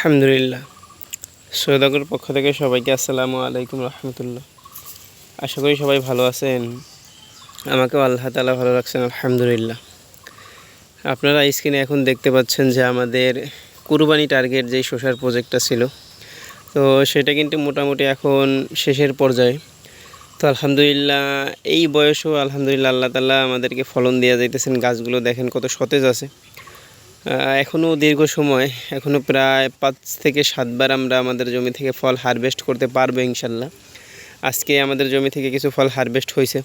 আলহামদুলিল্লাহ। সৈয়দাগর পক্ষ থেকে সবাইকে আসসালামু আলাইকুম রহমতুল্লাহ। আশা করি সবাই ভালো আছেন। আমাকেও আল্লাহ তালা ভালো রাখছেন, আলহামদুলিল্লাহ। আপনারা স্ক্রিনে এখন দেখতে পাচ্ছেন যে আমাদের কুরবানি টার্গেট যেই শসার প্রজেক্টটা ছিল, তো সেটা কিন্তু মোটামুটি এখন শেষের পর্যায়ে। তো আলহামদুলিল্লাহ, এই বয়সেও আলহামদুলিল্লাহ আল্লাহ তালা আমাদেরকে ফলন দেওয়া যাইতেছেন। গাছগুলো দেখেন কত সতেজ আছে। এখনও দীর্ঘ সময় এখনও প্রায় পাঁচ থেকে সাতবার আমরা আমাদের জমি থেকে ফল হারভেস্ট করতে পারব ইনশাল্লাহ। আজকে আমাদের জমি থেকে কিছু ফল হারভেস্ট হয়েছে।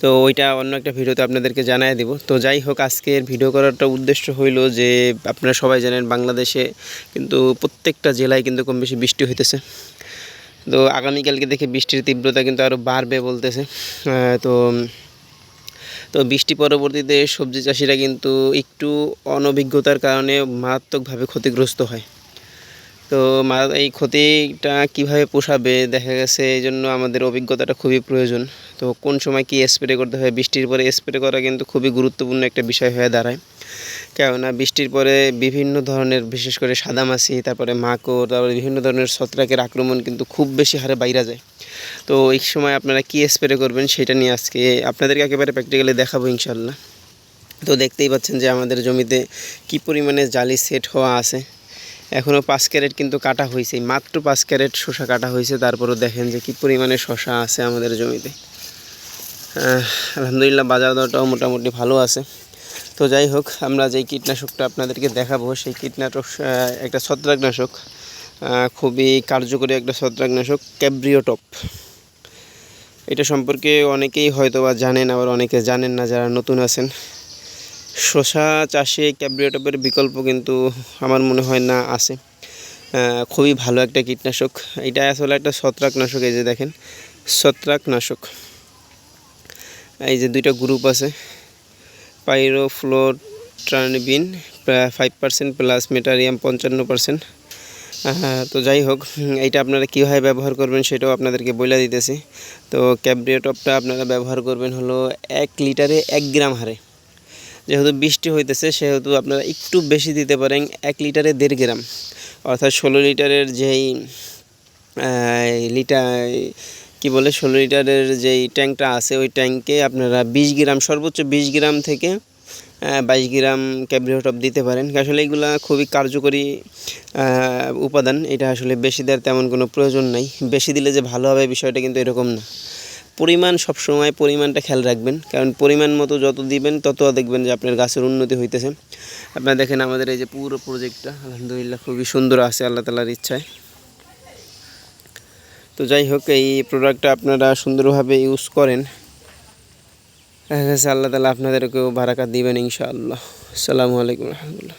তো ওইটা অন্য একটা ভিডিওতে আপনাদেরকে জানাই দিব। তো যাই হোক, আজকের ভিডিও করারটা উদ্দেশ্য হইল যে, আপনারা সবাই জানেন বাংলাদেশে কিন্তু প্রত্যেকটা জেলায় কিন্তু কম বেশি বৃষ্টি হইতেছে। তো আগামীকালকে দেখে বৃষ্টির তীব্রতা কিন্তু আরও বাড়বে বলতেছে। তো তো বৃষ্টি পরবর্তীতে সবজি চাষিরা কিন্তু একটু অনভিজ্ঞতার কারণে মারাত্মকভাবে ক্ষতিগ্রস্ত হয়। তো এই ক্ষতিটা কীভাবে পোষাবে? দেখা গেছে এই জন্য আমাদের অভিজ্ঞতাটা খুবই প্রয়োজন। তো কোন সময় কি স্প্রে করতে হয়, বৃষ্টির পরে স্প্রে করা কিন্তু খুবই গুরুত্বপূর্ণ একটা বিষয় হয়ে দাঁড়ায়। কেননা বৃষ্টির পরে বিভিন্ন ধরনের, বিশেষ করে সাদামাছি তারপরে মাকড়, তারপরে বিভিন্ন ধরনের ছত্রাকের আক্রমণ কিন্তু খুব বেশি হারে বাইরা যায়। তো এই সময় আপনারা কী স্প্রে করবেন সেটা নিয়ে আজকে আপনাদেরকে একেবারে প্র্যাকটিক্যালি দেখাবো ইনশাল্লাহ তো দেখতেই পাচ্ছেন যে আমাদের জমিতে কি পরিমাণে জালি সেট হওয়া আছে। এখনও পাঁচ ক্যারেট কিন্তু কাটা হয়েছে, মাত্র পাঁচ ক্যারেট শশা কাটা হয়েছে, তারপরও দেখেন যে কি পরিমাণে শশা আছে আমাদের জমিতে। আলহামদুলিল্লাহ বাজার দরটাও মোটামুটি ভালো আছে। তো যাই হোক, আমরা যেই কীটনাশকটা আপনাদেরকে দেখাবো, সেই কীটনাশক একটা ছত্রাকনাশক খুবই কার্যকরী একটা ছত্রাকনাশক, ক্যাব্রিওটপ। এটা সম্পর্কে অনেকেই হয়তো বা জানেন, আবার অনেকে জানেন না যারা নতুন আছেন। শশা চাষে ক্যাব্রিওটপের বিকল্প কিন্তু আমার মনে হয় না আছে। খুবই ভালো একটা কীটনাশক। এটা আসলে একটা ছত্রাকনাশক, এই যে দেখেন, ছত্রাকনাশক। এই যে দুইটা গ্রুপ আছে। পাইরোফ্লোট্রানবিন ফাইভ পার্সেন্ট প্লাস মেটারিয়াম পঞ্চান্ন পার্সেন্ট তো যাই হোক এইটা আপনারা কীভাবে ব্যবহার করবেন সেটাও আপনাদেরকে বলে দিতেছি। তো ক্যাব্রিওটপটা আপনারা ব্যবহার করবেন হলো এক লিটারে এক গ্রাম হারে। যেহেতু বৃষ্টি হইতেছে, সেহেতু আপনারা একটু বেশি দিতে পারেন এক লিটারে দেড় গ্রাম। অর্থাৎ ষোলো লিটারের যেই লিটার কি বলে, ষোলো লিটারের যেই ট্যাঙ্কটা আছে, ওই ট্যাঙ্কে আপনারা বিশ গ্রাম, সর্বোচ্চ বিশ গ্রাম থেকে বাইশ গ্রাম ক্যাব্রিওটপ দিতে পারেন। আসলে এগুলা খুবই কার্যকরী উপাদান। এটা আসলে বেশি দেওয়ার তেমন কোনো প্রয়োজন নাই। বেশি দিলে যে ভালো হবে বিষয়টা কিন্তু এরকম না। পরিমাণ সবসময় পরিমাণটা খেয়াল রাখবেন। কারণ পরিমাণ মতো যত দিবেন, তত দেখবেন যে আপনার গাছের উন্নতি হইতেছে। আপনারা দেখেন আমাদের এই যে পুরো প্রজেক্টটা আলহামদুলিল্লাহ খুবই সুন্দর আছে, আল্লাহ তালার ইচ্ছায়। তো যাই হোক, এই প্রোডাক্টটা আপনারা সুন্দরভাবে ইউজ করেন। আল্লাহ তালা আপনাদেরকেও ভাড়াকা দিবেন ইনশাআল্লাহ। আসসালামু আলাইকুম রহমতুল্লাহ।